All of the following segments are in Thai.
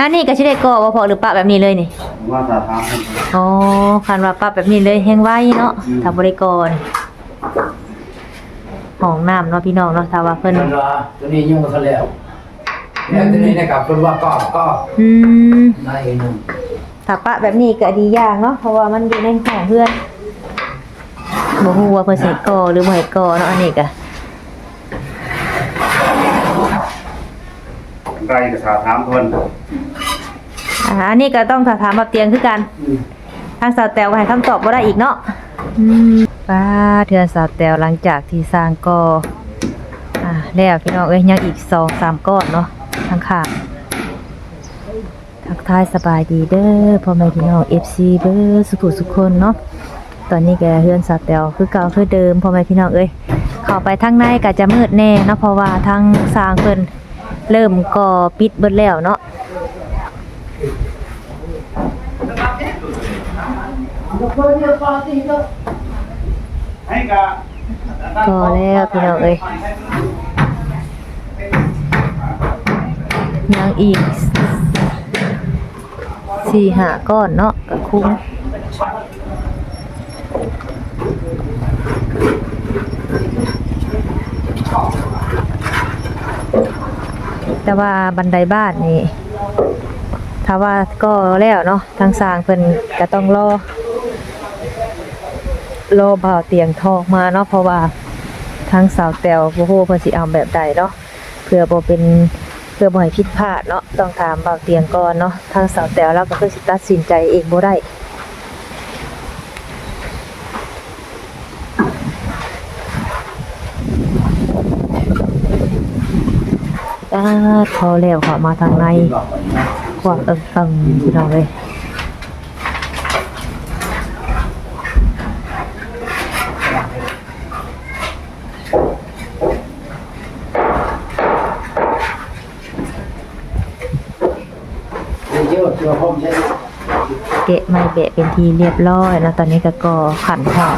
อันนี้ก็สิได้ก่อบ่พอหรือปะแบบนี้เลยนี่ว่าจะทำให้อ๋อคันว่าปะแบบนี้เลยแฮงไว้เนาะอืมถ้าบ่ได้ก่อนี่ห้องน้ำเนาะพี่น้องเนาะถ้าว่าเพิ่นมันว่าตัวนี้ยุ่งกันแล้วแล้วตัวนี้นะครับเป็นว่าก็ก็อืมนายเองนึงถ้าปะแบบนี้ก็ดีอย่างเนาะเพราะว่ามันอยู่ในห้องเพื่อนบ่ฮู้ว่าเพิ่นสิให้ก่อหรือบ่ให้ก่อเนาะอันนี้ก็ ไก่กับสาถามคนอ่าอันนี้ก็ต้องถามแบบเตียงคือกันทางสาวแตวก็ให้คำตอบบ่ได้อีกเนาะอืมป้าเทือนสาวแตวหลังจากที่สร้างก็อ่าแล้วพี่น้องเอ้ยยังอีกสองสามก้อนเนาะทางข้างทักทายสบายดีเด้อพ่อแม่พี่น้อง FC เด้อสุขุสุขคนเนาะตอนนี้แกเฮือนสาวแตวคือเก่าคือเดิมพ่อแม่พี่น้องเอ้ยเข้าไปทางในก็จะมืดแน่เนาะเพราะว่าทางสร้างเพิ่น เริ่มก่อปิดเบิดแล้วเนาะกับพอแล้วพี่น้องเอ้ยยังอีกสี่หาก้อนเนาะก็คุ้ม แต่ว่าบันไดบ้านนี่ถ้าว่าก็แล้วเนาะทางสร้างเพิ่นก็ต้องรอรอบ่าวเตียงทองมาเนาะเพราะว่าทางสาวแตวบ่ฮู้เพิ่นสิเอาแบบใดเนาะเพื่อบ่เป็นเพื่อบ่ให้ผิดพลาดเนาะต้องถามบ่าวเตียงก่อนเนาะทางสาวแตวเราก็คือสิตัดสินใจเองบ่ได้ อ่าพอแล้วเขามาทางในความเอิงเอิงพี่น้องเลยเกะไม่เบะเป็นทีเรียบร้อยแล้วตอนนี้ก็ก่อขันหอ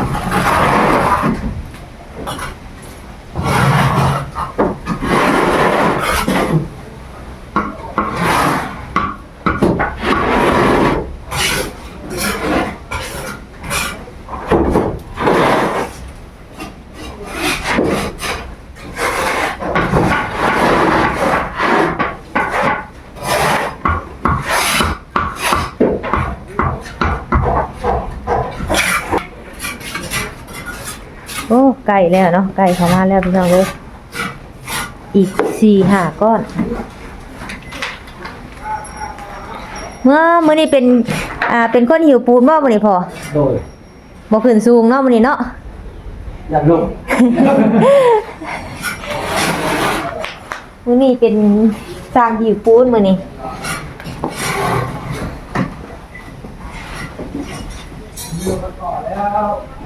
มโอ้ไก่แล้วเนาะไก่เข้ามาแล้วพี่น้องเลยอีกสี่ห้าก้อน เมื่อมื้อนี้เป็นอ่าเป็นคนหิวปูนบ่มื้อนี้พอโดยบ่ขึ้นสูงเนาะมื้อนี้เนาะอยากลงมื้อนี้เป็นสร้างหิวปูนมื้อนี้สอง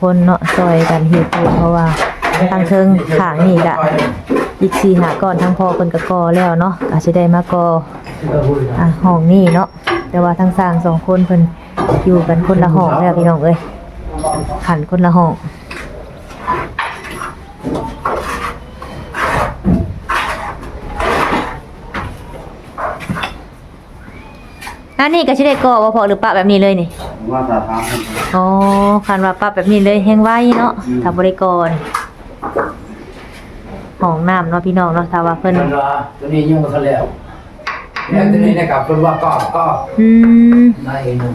คนเนาะซอยกันหิวปูนเพราะว่าทางเทิงขางนี่กะอีกสี่หาก้อนทั้งพ่อเพิ่นก็ก่อแล้วเนาะอาจจะได้มาก่ออะห้องนี่เนาะแต่ว่าทั้งสร้างสองคนเพิ่นอยู่กันคนละห้องแล้วพี่น้องเอ้ยขันคนละห้องอันนี้ก็สิได้ก่อบ่พอหรือปะแบบนี้เลยนี่ ว่าจะทำให้อ๋อคันว่าปะแบบนี้เลยแฮงไว้เนาะถ้าบ่ได้ก่อนี่ห้องน้ำเนาะพี่น้องเนาะถ้าว่าเพิ่นมันว่าตัวนี้ยุ่งกันแล้วแล้วตัวนี้นะครับเป็นว่าก็ก็อืมนายเองนึง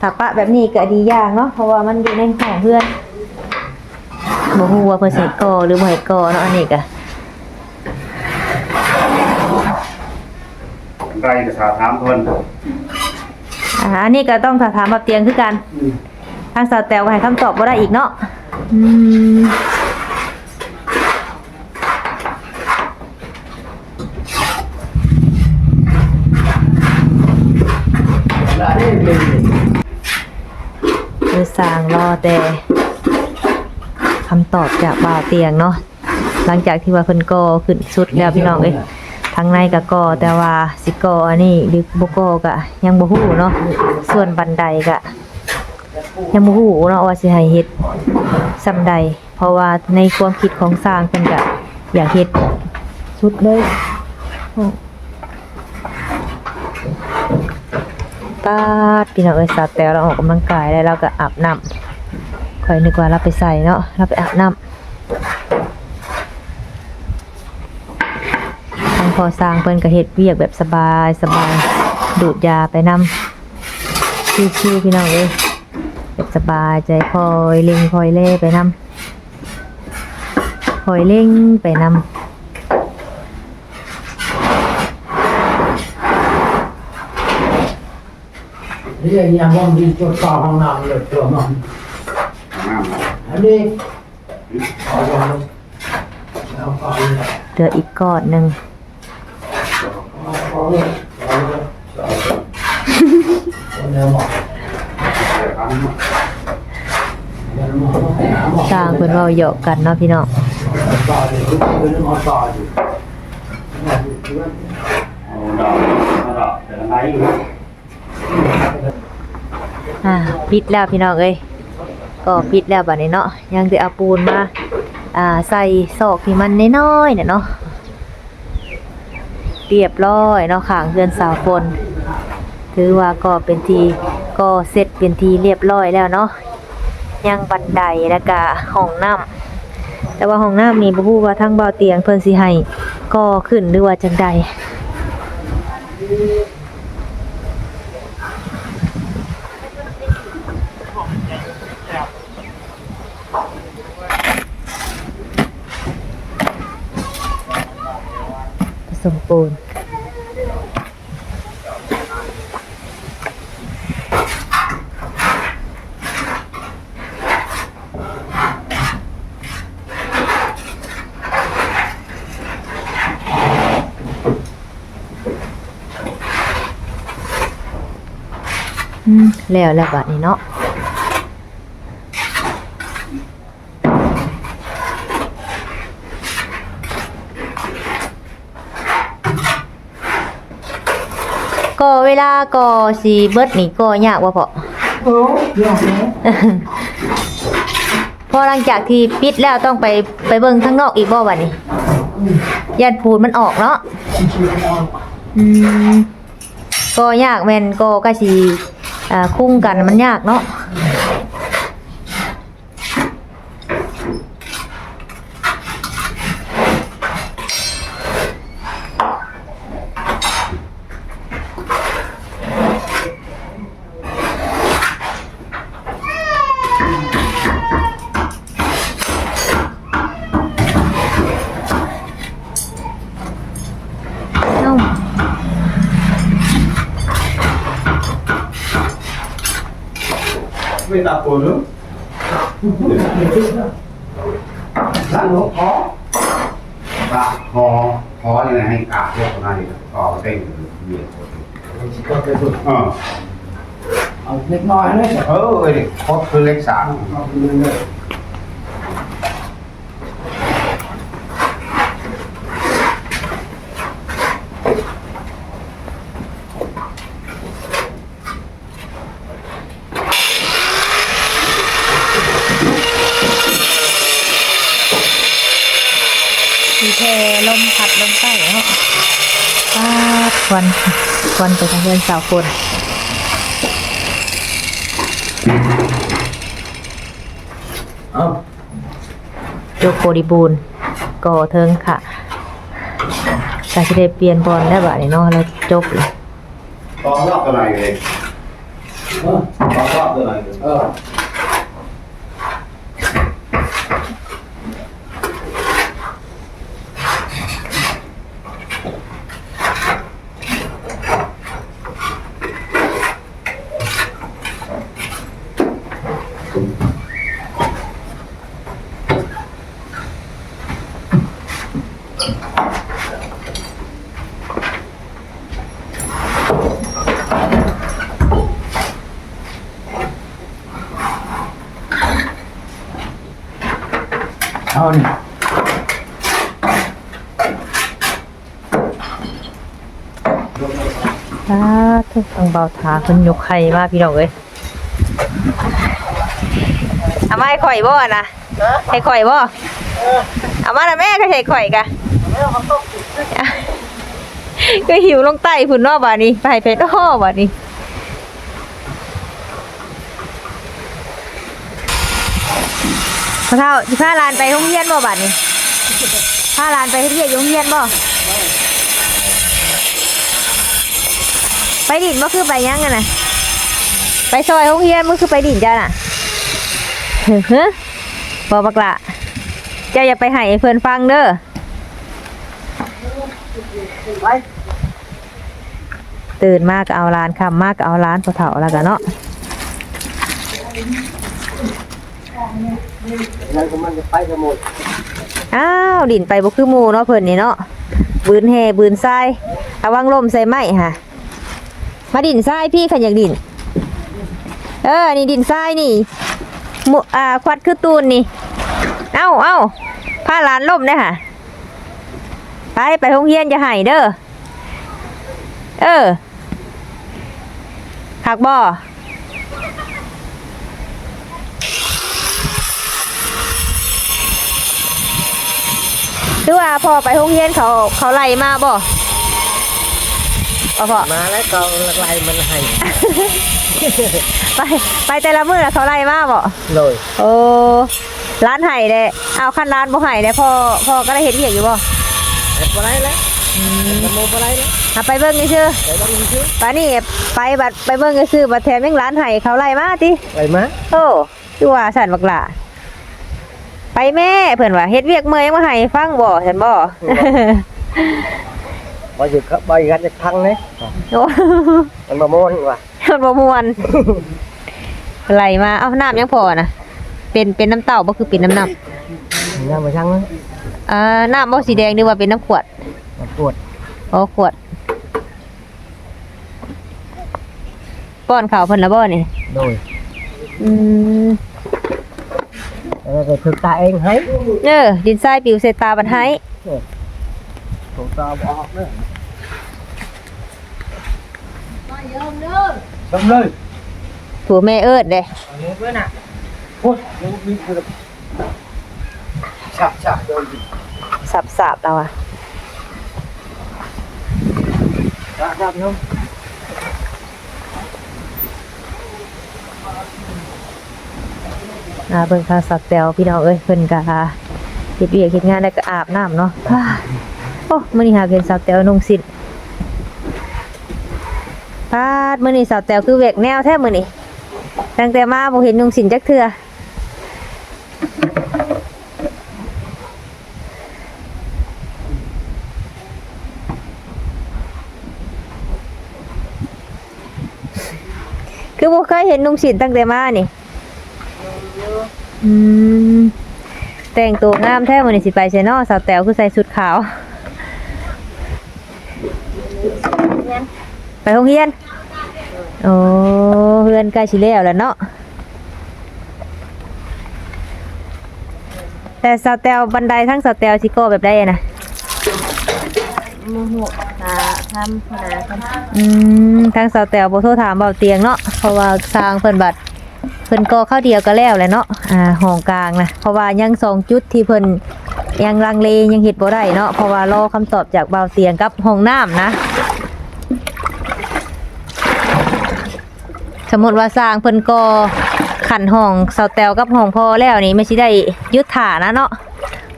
ถ้าปะแบบนี้ก็ดีอย่างเนาะเพราะว่ามันอยู่ในห้องเพื่อนบ่ฮู้ว่าเพิ่นสิให้ก่อหรือบ่ให้ก่อเนาะอันนี้ก็ไก่กับสาถามคน อันนี้ก็ต้องถามมาเตียงคือกันทางสาวแต้วก็ให้คำตอบว่าได้อีกเนาะอืมอสางรอแต่คำตอบจากบ่าวเตียงเนาะหลังจากที่ว่าเพิ่นกขึ้นชุดแล้วพี่น้องเอ้างในก็ก่อแต่ว่าสิก่ออันนี้หรือบ่ก่อก็ยังบ่ฮู้เนาะส่วนบันไดก็ยังบ่ฮู้เนาะว่าสิให้เฮ็ดซำใด เพราะว่าในความคิดของสร้างเพิ่นก็อยากเฮ็ดสุดเลยปาดพี่น้องเอ้ยสาวแตวเราออกกำลังกายแล้วเราก็อาบน้ำข่อยนึกว่าเราไปใส่เนาะเราไปอาบน้ำทา พอสร้างเพิ่นก็เฮ็ดเวียกแบบสบายสบายดูดยาไปนำชิวๆพี่น้องเอ้ยแบบสบายใจคอยเล็งคอยเล่ไปนำคอยเล็งไปนำนี่ยังมองดีจุดต่อห้องน้ำเลยตัวมันน้ำนะอันนี้เอาลงเอาไปเลยเหลืออีกก้อนหนึง สร้างเพิ่นเว้าเหยาะกันเนาะพี่น้องอ่าปิดแล้วพี่น้องเอ้ยก็ปิดแล้วบัดนี้เนาะยังสิเอาปูนมาอ่าใส่ซอกที่มันน้อยๆเนี่ยเนาะ เรียบร้อยเนาะค่ะเพื่อนสาวฝนถือว่าก็เป็นทีก็เสร็จเป็นทีเรียบร้อยแล้วเนาะยังบันไดแล้วก็ห้องน้ำแต่ว่าห้องน้ำนี่บ่ฮู้ว่าทั้งเบาเตียงเพิ่นสิให้ก็ขึ้นหรือว่าจังใดผสมปู นแล้วแล้วบัดนี้เนาะ ลาก็สีเบิดนี่ก็ยากว่าพอโอ้ยากนะพอหลังจากที่ปิดแล้วต้องไปไปเบิ่งข้างนอกอีกบ่บัดนี้ยันพูนมันออกเนาะอืมก็ยากแม่นก็ก็สิอ่าคุ้งกันมันยากเนาะ ไม่ตาโกนหรือตั้งหัวคอตาคอคอยังไงให้กาดพวกนายต่อเต้งเบียด ก็จะดู เออ เอาเล็กน้อยเลย เออเอ้ยคดคือเล็กสาม เอาไปเลย มีแพลมพัดลมใต้เนาะปาดควัน ควันไปทางเรือนสาวคนเอาโจกโบริบูรณ์ก่อเทิงค่ะกาสิได้เปลี่ยนบอลได้บ่นี่เนาะแล้วจบเลยตอนรอบอะไรเลยเออตอนรอบอะไรเลย สาธุต้องเบาทาเพิ่นยกไข่มาพี่น้องเอ้ยเอามาให้ข่อยบ่นะให้ข่อยบ่เอามาละแม่ก็ให้ข่อยกะก็หิวลงใต้พุ่นเนาะบัดนี้ไปเพชรอ้อบัดนี้พระเท่าสิพาหลานไปโรงเรียนบ่บัดนี้พาหลานไปเฮ็ดเวียกอยู่โรงเรียนบ่ ไปดินบ่คือไปยังกันะไปซอยโรงเรียนบ่คือไปดินจ้าน่ะเฮ้อบ่บักละเจ้าอย่าไปให้เพิ่อนฟังเด้อตื่นมากก็เอาร้านคำมากก็เอาร้านเฒ่าๆแล้วกันเนาะแล้วก็มันจะไปกันหมดอ้าวดินไปบ่คือมูเนาะเพิ่นนี่เนาะบืนแห่บืนทรายระวังลมใส่ไม้ค่ะ มาดินทรายพี่ขันอยากดิน เออ นี่ดินทรายนี่มุอ่าควัดคือตูนนี่ เอ้าเอ้าผ้าลานล่มได้ค่ะ ไปไปโรงเรียนจะให้เด้อ เออหักบ่หรือว่าพอไปโรงเรียนเขาเขาไล่มาบ่ บ่พอมาแล้วก็ไล่มันให้ไปไปแต่ละมื้อน่ะเขาไล่มาบ่เลยโอ้ร้านไห้เด้เอาคันร้านบ่ไห้เด้พ่อพ่อก็ได้เห็นเวียกอยู่บ่เฮ็ดบ่ได้แล้วมันโมบ่ได้แล้วเอาไปเบิ่งซื่อไปต้องซื้อๆปานี่ไปบัดไปเบิ่งซื่อๆบัดแถมยังร้านไห้เขาไล่มาติไปมาโอ้คือว่าสั่นบักหล่าไปแม่เพิ่นว่าเฮ็ดเวียกเมื่อยยังมาให้ฟังบ่ฉันบ่ บ่อยู่ก็บ่กันจะพังเลยโอ้มันบ่ม่วนว่ะมันบ่ม่วนไล่มาเอาน้ำยังพอน่ะเป็นเป็นน้ำเต้าบ่คือเป็นน้ำน้ยังบ่ช่างเลยำอ่าน้ำบ่สีแดงหรือว่าเป็นน้ำขวดมันปวดโอ้ขวด ป้อนข้าวเพิ่นละบ่นี่โดยอืมแล้วก็ถึกตาเองให้เออดินทรายปิวใส่ตาบัดให้ ถูกตาบ่ออกเด้อลงเลยถูแม่เอิ้นเด้อันนี้เพื่อนอะโอ้ยยังมีคือชับชับโดนสับๆแล้วอะชับชับโยมอ่าเบิ่งข้าวสับแตวพี่น้องเอ้ยเพิ่นก็เฮ็ดเวียกเฮ็ดงานแล้วก็อาบน้ำเนาะ อ้ายโอ้มื้อนี้หาเห็นสับแตวนุ่งสินปาดมื้อนี้สับแตวคือแวกแนวแท้มื้อนี้ตั้งแต่มาบ่เห็นนุ่งสินจักเทื่อคือบ่เคยเห็นนุ่งสินตั้งแต่มานี่อืมแต่งตัวงามแท้มื้อนี้สิไปไสเนาะสาวแต๋วคือใส่ชุดขาว ไปโรงเรียนโอ้เฮือนใกล้สิแล้วแหล้วเนาะแต่สาวแต๋วบันไดทั้งสาวแต๋วสิโก้แบบใดอะนะโมโหหาทำหาทำอืมทางสาวแต๋วบ่โทรถามเบาเตียงเนาะเพราะว่าสร้างเพิ่นบัดเพิ่นก่อข้าวเดียวก็แล้วแหละเนาะอ่าห้องกลางนะเพราะว่ายังสองจุดที่เพิ่น ยังลังเลยังเฮ็ดบ่ได้เนาะเพราะว่ารอคำตอบจากเบาเตียงกับห้องน้ำนะ สมมติว่าสร้างเพิ่นก่อขันห้องเสาแตวกับห้องพอแล้วนี่ไม่ใช่ได้ยึดฐานะเนาะ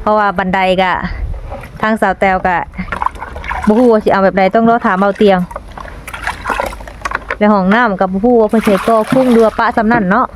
เพราะว่าบันไดกะทางเสาแตวกะบ่ฮู้ว่าสิเอาแบบใดต้องรอถามเบาเตียงแล้วห้องน้ำกับบ่ฮู้ว่าเพิ่นสิก่อคุ้งเรือปะสำนั่นเนาะ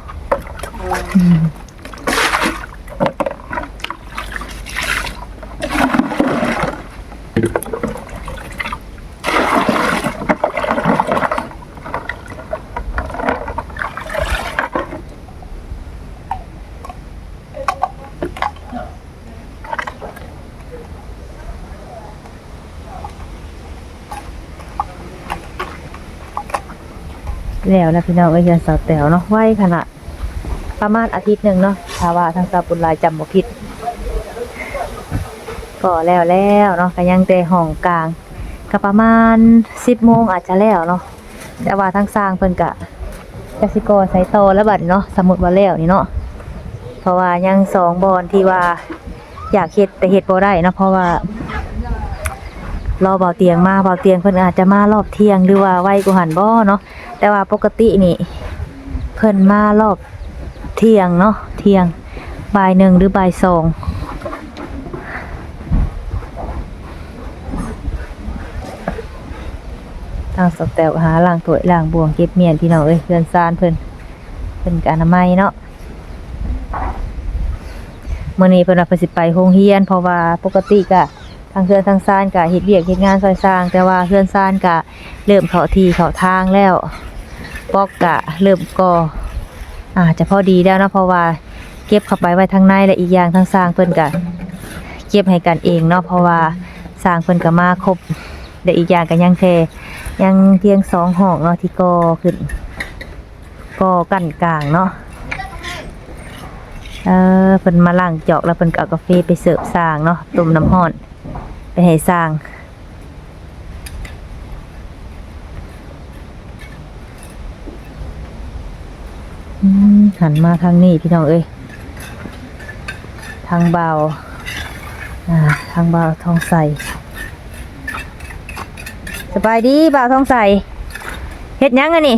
แล้วนะพี่น้องเอ้ยเสาวแต๋วเนาะไว้ขนาดประมาณอาทิตย์หนึ่งเนาะถ้าว่าทางสาบุญลายจำบ่ผิดก็แล้วแล้วเนาะก็ยังแต่ห้องกลางก็ประมาณ10โมงอาจจะแล้วเนาะแต่ว่าทางสร้างเพิ่นก็จะสิก่อใสโตแล้วบัดเนาะสมมุติว่าแล้วนี่เนาะเพราะว่ายังสองบอนที่ว่าอยากเฮ็ดแต่เฮ็ดบ่ได้เนาะเพราะว่ารอเบาเตียงมาเบาเตียงเพิ่นอาจจะมารอบเที่ยงหรือว่าไว้กูหันบ่เนาะ แต่ว่าปกตินี่ เพิ่นมารอบเที่ยงเนาะเที่ยงบ่ายหนึ่งหรือบ่ายสองทางสแตลหาล้างถวยล้างบวงเก็บเมียนพี่น้องเอ้ยเพื่อนซานเพิ่นเพิ่นกอนามัยเนาะเมื้อนี้เพิ่นว่าเพิ่นสิไปโรงเรียนเพราะว่าปกติก็างเพื่อนทางซานก็เฮ็ดเวียกเฮ็ดงานซอยสร้าง แต่ว่าเพื่อนซานก็เริ่มเขาทีเขาทางแล้วปอกกะเริ่มก็ออาจจะพอดีแล้วนะเพราะว่าเก็บเข้าไปไว้ทางในและอีกอย่างทางสร้างเพิ่นกะเก็บให้กันเองเนาะเพราะว่าสร้างเพิ่นก็มาครบและอีกอย่างก็ยังแค่ยังเพียงสองห้องเนาะที่ก่อขึ้นก่อกันกลางเนาะเออเพิ่นมาล้างจอกแล้วเพิ่นก็เอากาแฟไปเสิร์ฟสร้างเนาะต้มน้ำร้อน ให้สร้างอืมหันมาทางนี้พี่น้องเอ้ย ทางเบาอ่าทางเบาทองใส สบายดีเบาทองใสเฮ็ดหยังอะนี่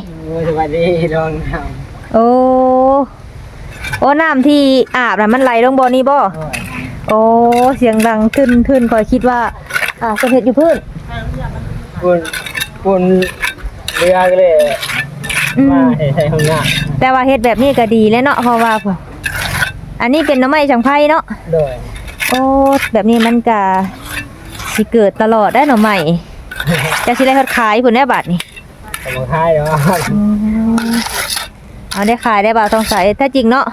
สวัสดีลองทโอ้ โอ้น้ำที่อาบน่ะมันไหลลงบ่อนี่บ่ำ โอ้เสียงดังขึ้นขึ้นคอยคิดว่า อ่าเพิ่นเฮ็ดอยู่พื้นคุณคุณเรือก็เลยอืมามให้ใช้ห้องน้แต่ว่าเฮ็ดแบบนี้ก็ดีแล้วเนาะเพราะว่า อันนี้เป็นหน้ำไม้จังไพ่เนาะำโดยโอ้แบบนี้มันก็สิเกิดตลอดได้หน่อใหม่จะสิได้ทอดขายผุนได้บาทนี่ สมุนไพรเนาะ เอาได้ขายได้บ่าวทองใสถ้าจริงเนาะ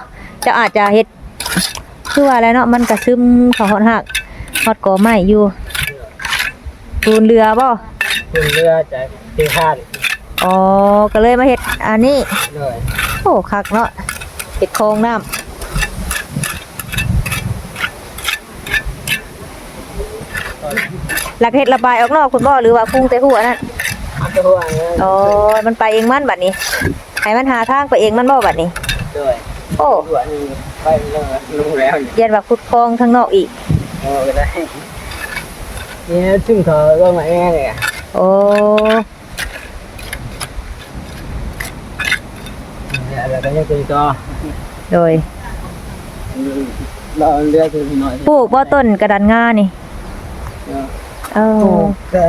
จะอาจจะเฮ็ด คือว่าอะไรเนาะมันกระซึมเขาหอดหักหอดกอไม้อยู่ปูนเรือบ่คุณเรือจะตีคาดอ๋อก็เลยมาเฮ็ดอันนี้โดยโอ้คักเนาะเฮ็ดคลองน้ำหลักเฮ็ดระบายออกนอกคุณบ่หรือว่าพุ่งแต่หัวนั่นอัตหัวเงินอ๋อมันไปเองมันบัดนี้ให้มันหาทางไปเองมันบ่บัดนี้โดย โอ้หัวนี่ไปเลยลงแล้วนี่เรียนว่าขุดคลองข้างนอกอีก โอ้ก็ได้นี่ซึ่งเธอก็มาเองเลยโอ้เนี่ยแล้วก็ยังตีต่อโดยเราเรือคือหน่อยปลูกบ่ต้นกระดานงานี่เออแต่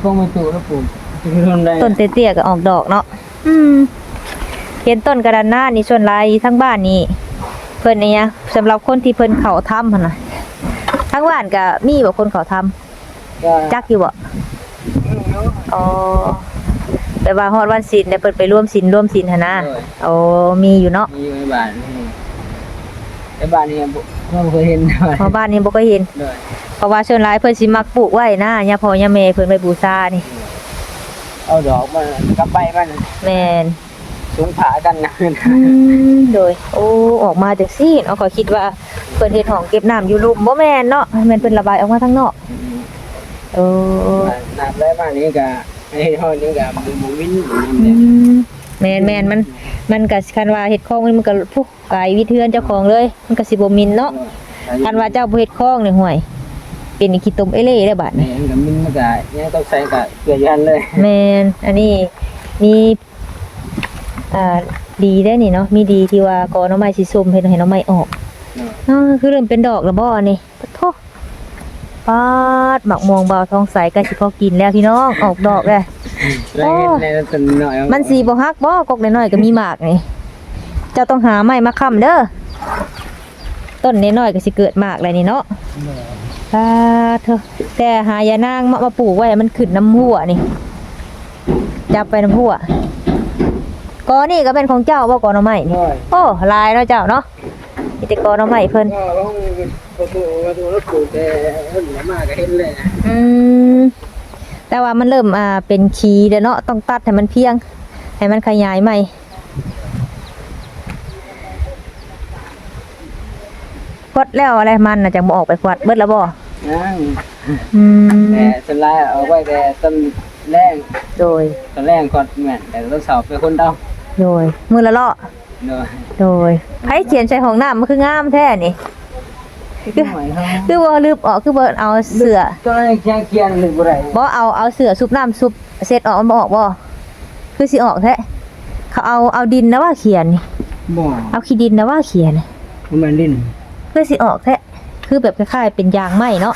พวกมันตูแล้วปลูกถึงทนได้ต้นเตี้ยๆก็ออกดอกเนาะอืม เห็นต้นกระดานหน้านี่ส่วนหลายทั้งบ้านนี่เพิ่นเนี่ยสำหรับคนที่เพิ่นเขาทำหั่นน่ะทั้งบ้านก็มีบ่คนเขาทำก็จักอยู่บ่อ๋อแต่ว่าฮอดวันศีลเนี่ยเพิ่นไปร่วมศีลร่วมศีลหั่นนะโอ้มีอยู่เนาะมีอยู่ในบ้านนี่ในบ้านนี่เราเคยเห็นเลยเพราะบ้านนี้บ่เคยเห็นเลยเพราะว่าส่วนหลายเพิ่นสิมักปลูกไว้นะย่าพ่อย่าแม่เพิ่นไว้บูชานี่ เอาดอกมันกับใบมันแม่น สูงผากันนะอืมโดย โอ้ออกมาจังซี่เนาะก็คิดว่าเพิ่นเฮ็ดห้องเก็บน้ำอยู่ลุมบ่แม่นเนาะแม่นเพิ่นระบายออกมาทางนอกเออน้ำไรบ้านนี้ก็ไอ้ห้องนี้ก็มันมันวิ่งอยู่อืนี่มแม่นแม่นมัน มันก็คันว่าเฮ็ดคลองมันก็พุกไกลวิเทือนเจ้าของเลย มันก็สิบ่มินเนาะคันว่าเจ้าบ่เฮ็ดคลองนี่ห่วย เป็นอีขี้ตมเอเล่ได้บาดนี่นี้กับมินมันก็ยังต้องใส่กับเกลือยันเลย แม่นอันนี้มี อ่าดีได้นี่เนาะมีดีที่ว่ากอหน้อไม้สิซุ่มเฮ็ดให้หน้อไม้ออกอ๋อคือเริ่มเป็นดอกแล้วบ่อันนี่ปะโทปาดหมักม่วงเบาทองใสก็สิพอกินแล้วพี่น้องออกดอกแล้วแล้วเห็นในต้นหน่อยมันสีบ่ฮักบ่กกน้อยๆก็มีหมากนี่เจ้าต้องหาไม้มาค้ำเด้อต้นน้อยๆก็สิเกิดหมากแล้วนี่เนาะปาดเถอะแต่หายานางมามาปลูกไว้ให้มันขึ้นน้ำหัวนี่จับไปน้ำหัว กอนี่ก็เป็นของเจ้าบ่กอหน่อไม้นี่น้อยโอ้ลายเนาะเจ้าเนาะมีแต่กอหน่อไม้เพิ่นก็ลงประตูประตูรถปลูกแต่เห็นมากก็เห็นเลยอืมแต่ว่ามันเริ่มอ่าเป็นขีเด้อเนาะต้องตัดให้มันเพียง ให้มันขยายใหม่ควัดแล้วอะไรมันน่ะจังบ่ออกไปควัดเบิดแล้วบ่ยังอืมแต่ส่วนหลายเอาไว้แต่ต้นแรงโดยต้นแรงก่อนแม่นแต่ต้นเสาเป็นคนเดา โดยมือละเลาะเนาะโดยไผเขียนใส่ห้องน้ำมันคืองามแท้นี่คือหมายเขาคือบ่ลืมออกคือบ่เอาเสือตอนนั้นเขียนเขียนหรือบ่ได้บ่เอาเอาเสือซุบน้ำซุบเสร็จออกมันบ่ออกบ่คือสิออกแท้เขาเอาเอาดินนะว่าเขียนนี่บ่เอาขี้ดินนะว่าเขียนมันแม่นดินคือสิออกแท้คือแบบคล้ายๆเป็นยางไหมเนาะ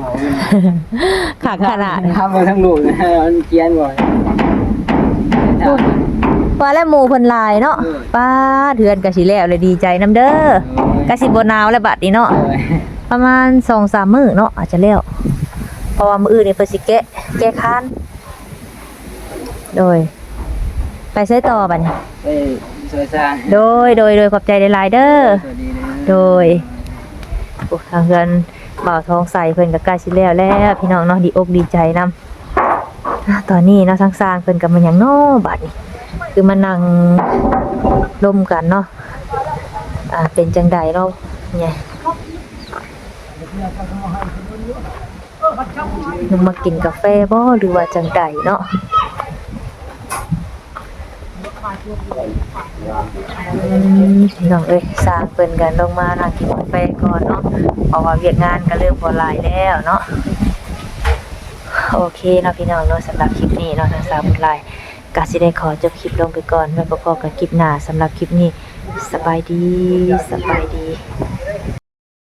บ่ขาดขนาดทำมาทั้งลูกนะมันเขียนบ่ ว่าแล้วหมู่เพิ่นหลายเนาะป้าเดือนก็สิแล้วเลยดีใจนํเด้อกะสิบ่หนาวแล้วบัดนี้เนาะประมาณ2-3มื้อเนาะอาจจะแล้วเพราะว่ามื้ออื่นนี่เพิ่นสิแกะแกะคานโดย ไปใช้ต่อบัดนี้ไปสวยสร้างโดยโดยโดยขอบใจหลายๆเด้อโดยโอ้ทางเพื่อนบ่าวทองใส่เพิ่อนก็ใกล้สิแล้วแล้วพี่น้องเนาะดีอกดีใจนํอะตอนนี้เนาะทางสร้างเพิ่อนก็มันยังนาะบัดนี้ คือมานั่งลมกันเนาะอ่าเป็นจังใดเนาะเนี่ยนึกมากินกาแฟบ่หรือว่าจังใดเนาะพี่น้องเอ้ยสร้างเพิ่นกันลงมานั่งกินกาแฟก่อนเนาะเพราะว่าเวียกงานก็เริ่มบ่หลายแล้วเนาะโอเคเนาะพี่น้องเนาะสำหรับคลิปนี้เนาะทางสาวบุญหลาย ก็สิได้ขอจบคลิปลงไปก่อนไว้ประกอบกับคลิปหน้าสำหรับคลิปนี้สบายดีสบายดี